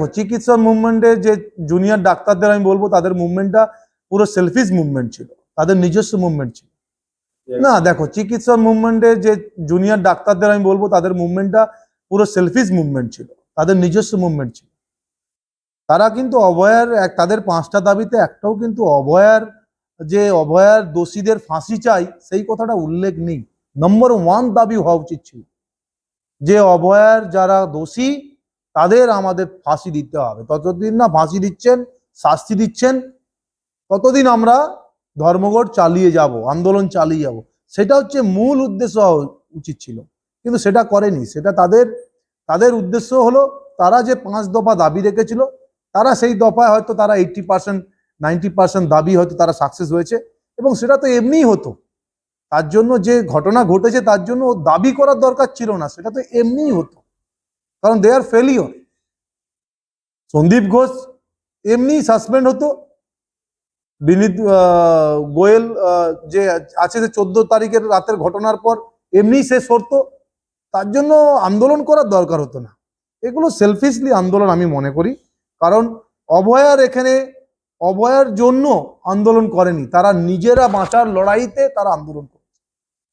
দেখো চিকিৎসা মুভমেন্টে যে জুনিয়র ডাক্তারদের আমি বলব তাদের মুভমেন্টটা পুরো সেলফিস মুভমেন্ট ছিল। তাদের নিজস্ব মুভমেন্ট ছিল। না দেখো চিকিৎসা মুভমেন্টে যে জুনিয়র ডাক্তারদের আমি বলব তাদের মুভমেন্টটা পুরো সেলফিস মুভমেন্ট ছিল। তাদের নিজস্ব মুভমেন্ট ছিল। তারা কিন্তু অভয়ার তাদের পাঁচটা দাবিতে একটাও কিন্তু অভয়ার যে অভয়ার দোষীদের ফাঁসি চাই সেই কথাটা উল্লেখ নেই। নম্বর ওয়ান দাবি হওয়া উচিত ছিল। যে অভয়ার যারা দোষী তাদের আমাদের ফাঁসি দিতে হবে। ততদিন না ফাঁসি দিচ্ছেন, শাস্তি দিচ্ছেন, ততদিন আমরা ধর্মঘট চালিয়ে যাব, আন্দোলন চালিয়ে যাব। সেটা হচ্ছে মূল উদ্দেশ্য উচিত ছিল। কিন্তু সেটা করেনি। সেটা তাদের তাদের উদ্দেশ্য হলো তারা যে পাঁচ দফা দাবি রেখেছিল, তারা সেই দফায় হয়তো তারা এইটটি পার্সেন্ট নাইনটি পার্সেন্ট দাবি হয়তো তারা সাকসেস হয়েছে এবং সেটা তো এমনিই হতো। তার জন্য যে ঘটনা ঘটেছে, তার জন্য দাবি করার দরকার ছিল না। সেটা তো এমনিই হতো। কারণ they are failure Sandip Ghosh এমনি সাসপেন্ড হতো। বিনীত গোয়েল যে আছে যে চোদ্দ তারিখের রাতের ঘটনার পর এমনি সে হতো তার জন্য আন্দোলন করার দরকার হতো না। এগুলো সেলফিশলি আন্দোলন আমি মনে করি। কারণ অভয়ার এখানে, অভয়ার জন্য আন্দোলন করেনি। তারা নিজেরা বাঁচার লড়াইতে তারা আন্দোলন করেছে।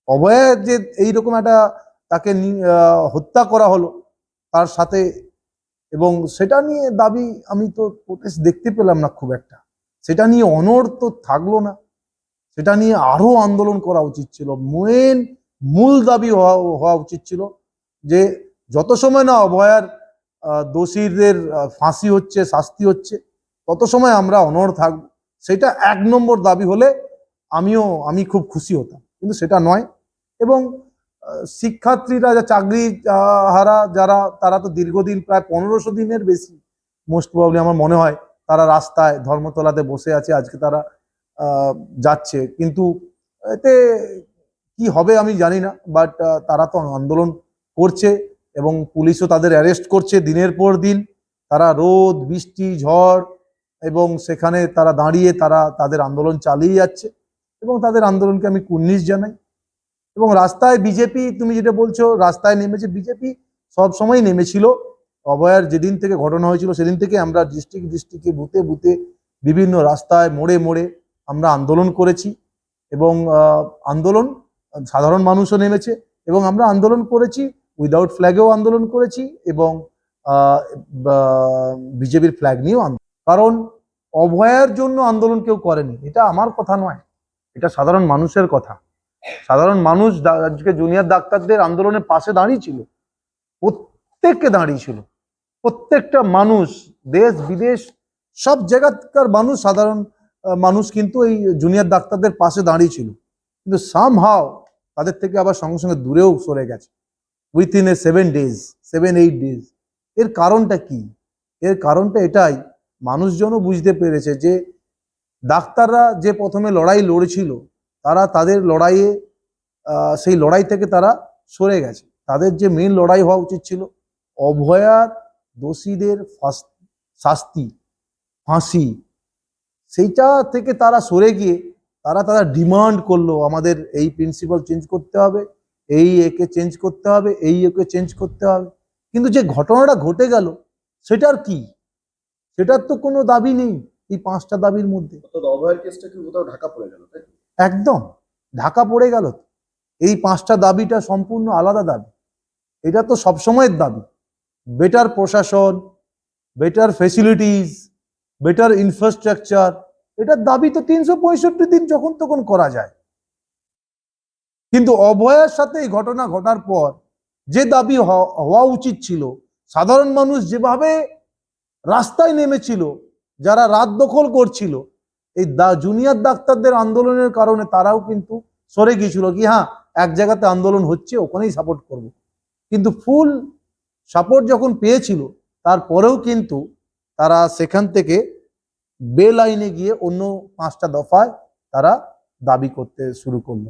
অভয়ার যে এইরকম একটা তাকে হত্যা করা হলো তার সাথে এবং সেটা নিয়ে দাবি আমি তো প্রোটেস্ট দেখতে পেলাম না খুব একটা। সেটা নিয়ে অনর তো থাকল না। সেটা নিয়ে আরও আন্দোলন করা উচিত ছিল। মেন মূল দাবি হওয়া হওয়া উচিত ছিল যে যত সময় না অভয়ার দোষীদের ফাঁসি হচ্ছে, শাস্তি হচ্ছে, তত সময় আমরা অনর থাকব সেটা এক নম্বর দাবি হলে আমিও, আমি খুব খুশি হতাম। কিন্তু সেটা নয়। এবং শিক্ষার্থীরা যা চাকরি হারা, যারা, তারা তো দীর্ঘদিন, প্রায় পনেরোশো দিনের বেশি মোস্ট প্রবলি আমার মনে হয়, তারা রাস্তায় ধর্মতলাতে বসে আছে, আজকে তারা যাচ্ছে। কিন্তু এতে কি হবে আমি জানি না বাট তারা তো আন্দোলন করছে এবং পুলিশও তাদের অ্যারেস্ট করছে দিনের পর দিন। তারা রোদ, বৃষ্টি, ঝড় এবং সেখানে তারা দাঁড়িয়ে তারা তাদের আন্দোলন চালিয়ে যাচ্ছে এবং তাদের আন্দোলনকে আমি কুর্নিশ জানাই। এবং রাস্তায় বিজেপি, তুমি যেটা বলছো, রাস্তায় নেমেছে বিজেপি, সব সময় নেমেছিল। অভয়ার যেদিন থেকে ঘটনা হয়েছিল, সেদিন থেকে আমরা ডিস্ট্রিক্ট ডিস্ট্রিক্টে বুথে বুথে বিভিন্ন রাস্তায় মোড়ে মোড়ে আমরা আন্দোলন করেছি এবং আন্দোলন, সাধারণ মানুষও নেমেছে এবং আমরা আন্দোলন করেছি উইদাউট ফ্ল্যাগেও আন্দোলন করেছি এবং বিজেপির ফ্ল্যাগ নিয়েও আন্দোলন কারণ অভয়ার জন্য আন্দোলন কেউ করেনি, এটা আমার কথা নয়, এটা সাধারণ মানুষের কথা। সাধারণ মানুষ আজকে জুনিয়র ডাক্তারদের আন্দোলনের পাশে দাঁড়িয়েছিল প্রত্যেককে দাঁড়িয়েছিল প্রত্যেকটা মানুষ, দেশ, বিদেশ, সব জায়গাকার মানুষ, সাধারণ মানুষ কিন্তু এই জুনিয়র ডাক্তারদের পাশে দাঁড়িয়েছিল কিন্তু সাম হাও তাদের থেকে আবার সঙ্গে সঙ্গে দূরেও সরে গেছে। Within a seven days seven eight days এর কারণটা কি? এর কারণটা এটাই। মানুষজনও বুঝতে পেরেছে যে, ডাক্তাররা যে প্রথমে লড়াই লড়েছিল তারা তাদের লড়াইয়ে সেই লড়াই থেকে তারা সরে গেছে। তাদের যে মেন লড়াই হওয়া উচিত ছিল, অভয়ার দোষীদের শাস্তি, ফাঁসি, সেইটা থেকে তারা সরে গিয়ে তারা তারা ডিমান্ড করল, আমাদের এই প্রিন্সিপাল চেঞ্জ করতে হবে, এই একে চেঞ্জ করতে হবে, এই একে চেঞ্জ করতে হবে। কিন্তু যে ঘটনাটা ঘটে গেল, সেটার কি? সেটার তো কোনো দাবি নেই এই পাঁচটা দাবির মধ্যে। অভয়ের কেসটা কি কোথাও ঢাকা পড়ে গেল, তাই? একদম, ঢাকা পড়ে গেল। এই পাঁচটা দাবিটা সম্পূর্ণ আলাদা দাবি। এটা তো সবসময়ের দাবি। বেটার প্রশাসন বেটার ফেসিলিটিস বেটার ইনফ্রাস্ট্রাকচার এটার দাবি তো তিনশো পঁয়ষট্টি দিন যখন তখন করা যায়। কিন্তু অভয়ের সাথে এই ঘটনা ঘটার পর যে দাবি হওয়া উচিত ছিল, সাধারণ মানুষ যেভাবে রাস্তায় নেমেছিল, যারা রাত দখল করছিল এই দা- জুনিয়র ডাক্তারদের আন্দোলনের কারণে তারাও কিন্তু সরে গিয়েছিল কি হ্যাঁ এক জায়গাতে আন্দোলন হচ্ছে, ওখানেই সাপোর্ট করব। কিন্তু ফুল সাপোর্ট যখন পেয়েছিল, তারপরেও কিন্তু তারা সেখান থেকে বে লাইনে গিয়ে অন্য পাঁচটা দফায় তারা দাবি করতে শুরু করল।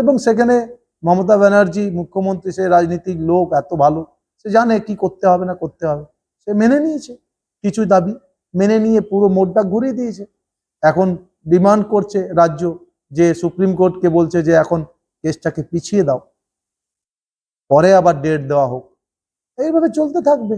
এবং সেখানে মমতা ব্যানার্জি, মুখ্যমন্ত্রী, সে রাজনীতিক লোক এত ভালো, সে জানে কি করতে হবে না করতে হবে। সে মেনে নিয়েছে কিছু দাবি, মেনে নিয়ে পুরো মোড়টা ঘুরিয়ে দিয়েছে। এখন ডিমান্ড করছে রাজ্য, যে সুপ্রিম কোর্টকে বলছে যে এখন কেসটাকে পিছিয়ে দাও। পরে আবার ডেট দেওয়া হোক। এইভাবে চলতে থাকবে।